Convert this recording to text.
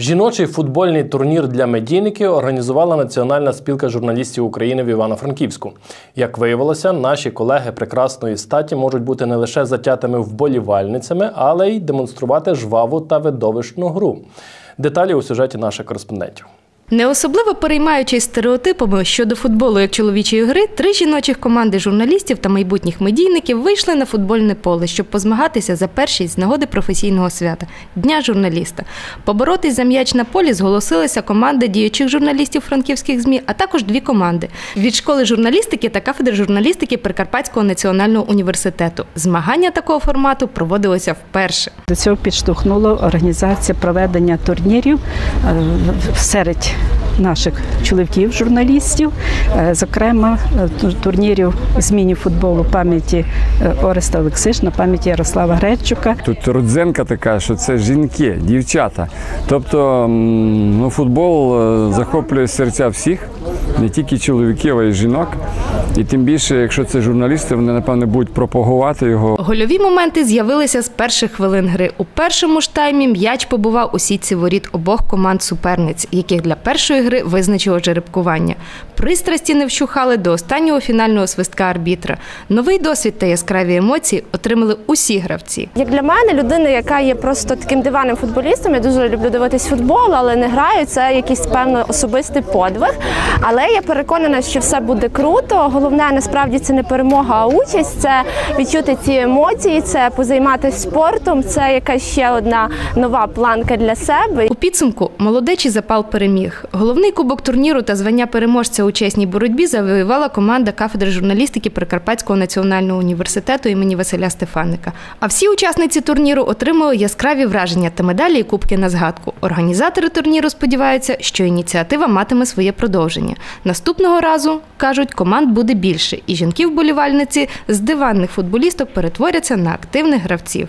Жіночий футбольний турнір для медійників організувала Національна спілка журналістів України в Івано-Франківську. Як виявилося, наші колеги прекрасної статі можуть бути не лише затятими вболівальницями, але й демонструвати жваву та видовищну гру. Деталі у сюжеті наших кореспондентів. Не особливо переймаючись стереотипами щодо футболу як чоловічої гри, три жіночих команди журналістів та майбутніх медійників вийшли на футбольне поле, щоб позмагатися за першість з нагоди професійного свята Дня журналіста. Поборотись за м'яч на полі зголосилися команди діючих журналістів франківських ЗМІ, а також дві команди від школи журналістики та кафедри журналістики Прикарпатського національного університету. Змагання такого формату проводилося вперше. До цього підштовхнула організація проведення турнірів е, серед наших чоловіків, журналістів, е, зокрема е, турнірів з міні-футболу пам'яті е, Ореста Олексишна, пам'яті Ярослава Гречука. Тут родзинка така, що це жінки, дівчата. Тобто ну, футбол захоплює серця всіх, не тільки чоловіків, а й жінок. І тим більше, якщо це журналісти, вони напевне будуть пропагувати його. Гольові моменти з'явилися з перших хвилин гри. У першому ж таймі м'яч побував у сітці воріт обох команд суперниць, яких для першої гри визначило жеребкування. Пристрасті не вщухали до останнього фінального свистка арбітра. Новий досвід та яскраві емоції отримали усі гравці. Як для мене, людина, яка є просто таким диваним футболістом, я дуже люблю дивитись футбол, але не граю. Це якийсь певно особистий подвиг. Але я переконана, що все буде круто. Головне насправді це не перемога, а участь. Це відчути ці емоції, це позайматися спортом. Це якась ще одна нова планка для себе. У підсумку молодечий запал переміг. Головний кубок турніру та звання переможця у чесній боротьбі завоювала команда кафедри журналістики Прикарпатського національного університету імені Василя Стефаника. А всі учасниці турніру отримали яскраві враження та медалі і кубки на згадку. Організатори турніру сподіваються, що ініціатива матиме своє продовження. Наступного разу кажуть, команд буде більше, і жінки-вболівальниці з диванних футболісток перетворяться на активних гравців.